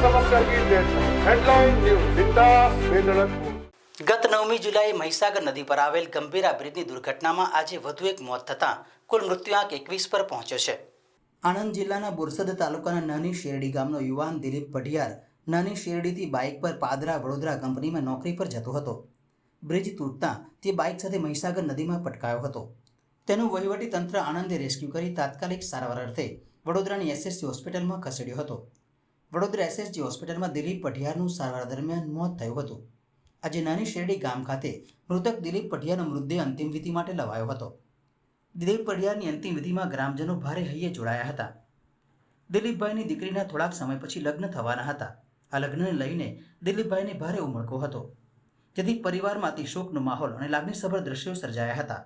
ગત નવમી જુલાઈએ મહીસાગર નદી પર આવેલ ગંભીરા બ્રિજની દુર્ઘટનામાં આજે વધુ એક મોત થતાં કુલ મૃત્યુઆંક એકવીસ પર પહોંચ્યો છે. આણંદ જિલ્લાના બોરસદ તાલુકાના નાની શેરડી ગામનો યુવાન દિલીપ પઢિયાર નાની શેરડીથી બાઇક પર પાદરા વડોદરા કંપનીમાં નોકરી પર જતો હતો. બ્રિજ તૂટતા તે બાઇક સાથે મહીસાગર નદીમાં પટકાયો હતો. તેનું વહીવટી તંત્ર આણંદે રેસ્ક્યુ કરી તાત્કાલિક સારવાર અર્થે વડોદરાની એસએસસી હોસ્પિટલમાં ખસેડ્યો હતો. વડોદરા એસએસજી હોસ્પિટલમાં દિલીપ પઢિયારનું સારવાર દરમિયાન મોત થયું હતું. આજે નાની શેરડી ગામ ખાતે મૃતક દિલીપ પઢિયારનો મૃતદેહ અંતિમ વિધિ માટે લવાયો હતો. દિલીપ પઢિયારની અંતિમ વિધિમાં ગ્રામજનો ભારે હૈયે જોડાયા હતા. દિલીપભાઈની દીકરીના થોડાક સમય પછી લગ્ન થવાના હતા. આ લગ્નને લઈને દિલીપભાઈને ભારે ઉમળકો હતો. જેથી પરિવારમાં અતિ શોકનો માહોલ અને લાગણીસભર દ્રશ્યો સર્જાયા હતા.